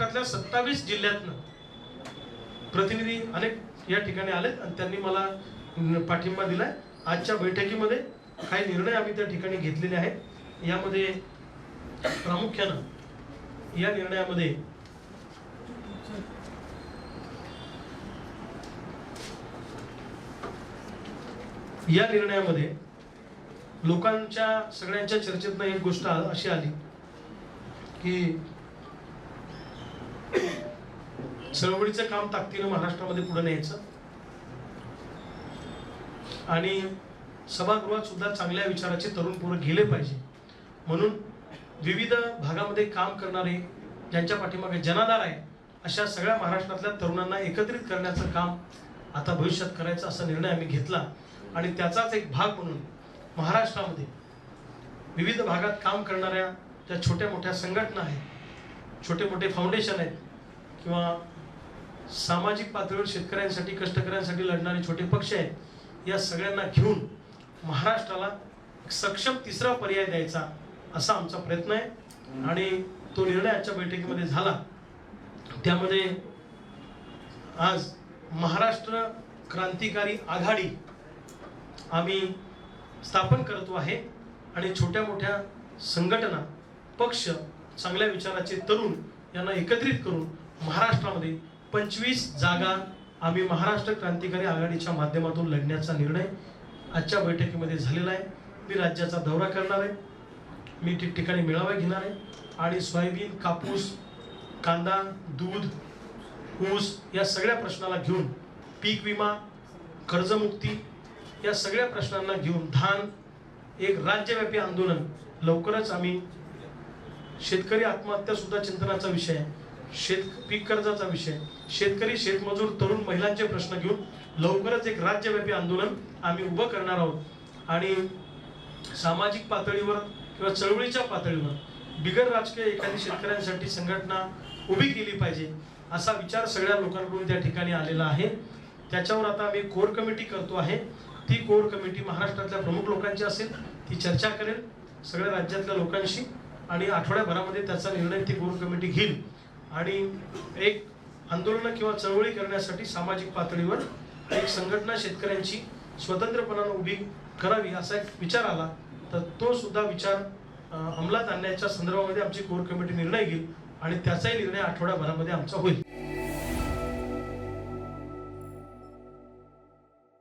महाराष्ट्रातल्या सत्तावीस जिल्ह्यातनं प्रतिनिधी अनेक या ठिकाणी आलेत आणि त्यांनी मला पाठिंबा दिलाय. आजच्या बैठकीमध्ये काही निर्णय आम्ही त्या ठिकाणी घेतलेले आहेत. यामध्ये प्रामुख्यानं या निर्णयामध्ये या निर्णयामध्ये लोकांच्या सगळ्यांच्या चर्चेतनं एक गोष्ट अशी आली की चळवळीचं काम ताकदीनं महाराष्ट्रामध्ये पुढे न्यायचं. आणि सभागृहात सुद्धा चांगल्या विचाराचे तरुण पोरं गेले पाहिजे. म्हणून विविध भागामध्ये काम करणारे ज्यांच्या पाठीमागे जनाधार आहे अशा सगळ्या महाराष्ट्रातल्या तरुणांना एकत्रित करण्याचं काम आता भविष्यात करायचं असा निर्णय आम्ही घेतला. आणि त्याचाच एक भाग म्हणून महाराष्ट्रामध्ये विविध भागात काम करणाऱ्या ज्या छोट्या मोठ्या संघटना आहेत छोटे मोठे फाउंडेशन आहेत. किंवा सामाजिक पातळीवर शेतकऱ्यांसाठी कष्टकऱ्यांसाठी लढणारे छोटे पक्ष आहेत या सगळ्यांना घेऊन महाराष्ट्राला सक्षम तिसरा पर्याय द्यायचा असा आमचा प्रयत्न आहे. आणि तो निर्णय आजच्या बैठकीमध्ये झाला. त्यामध्ये आज महाराष्ट्र क्रांतिकारी आघाडी आम्ही स्थापन करतो आहे. आणि छोट्या मोठ्या संघटना पक्ष चांगल्या विचाराचे तरुण यांना एकत्रित करून महाराष्ट्रामध्ये पंचवीस जागा आम्ही महाराष्ट्र क्रांतिकारी आघाडीच्या माध्यमातून लढण्याचा निर्णय आजच्या बैठकीमध्ये झालेला आहे. मी राज्याचा दौरा करणार आहे. मी ठिकठिकाणी मेळावा घेणार आहे. आणि सोयाबीन कापूस कांदा दूध ऊस या सगळ्या प्रश्नाला घेऊन पीक विमा कर्जमुक्ती या सगळ्या प्रश्नांना घेऊन धान एक राज्यव्यापी आंदोलन लवकरच आम्ही शेतकरी आत्महत्या सुद्धा चिंतनाचा विषय आहे. शेत पीक कर्जाचा विषय शेतकरी शेतमजूर तरुण महिलांचे प्रश्न घेऊन लवकरच एक राज्यव्यापी आंदोलन आम्ही उभं करणार आहोत. आणि सामाजिक पातळीवर किंवा चळवळीच्या पातळीवर बिगर राजकीय एखादी शेतकऱ्यांसाठी संघटना उभी केली पाहिजे असा विचार सगळ्या लोकांकडून त्या ठिकाणी आलेला आहे. त्याच्यावर आता आम्ही कोर कमिटी करतो आहे. ती कोर कमिटी महाराष्ट्रातल्या प्रमुख लोकांची असेल ती चर्चा करेल सगळ्या राज्यातल्या लोकांशी. आणि आठवड्याभरामध्ये त्याचा निर्णय ती कोर कमिटी घेईल. आणि एक आंदोलनं किंवा चळवळी करण्यासाठी सामाजिक पातळीवर एक संघटना शेतकऱ्यांची स्वतंत्रपणानं उभी करावी असा एक विचार आला तर तो सुद्धा विचार अंमलात आणण्याच्या संदर्भामध्ये आमची कोर कमिटी निर्णय घेईल आणि त्याचाही निर्णय आठवड्याभरामध्ये आमचा होईल.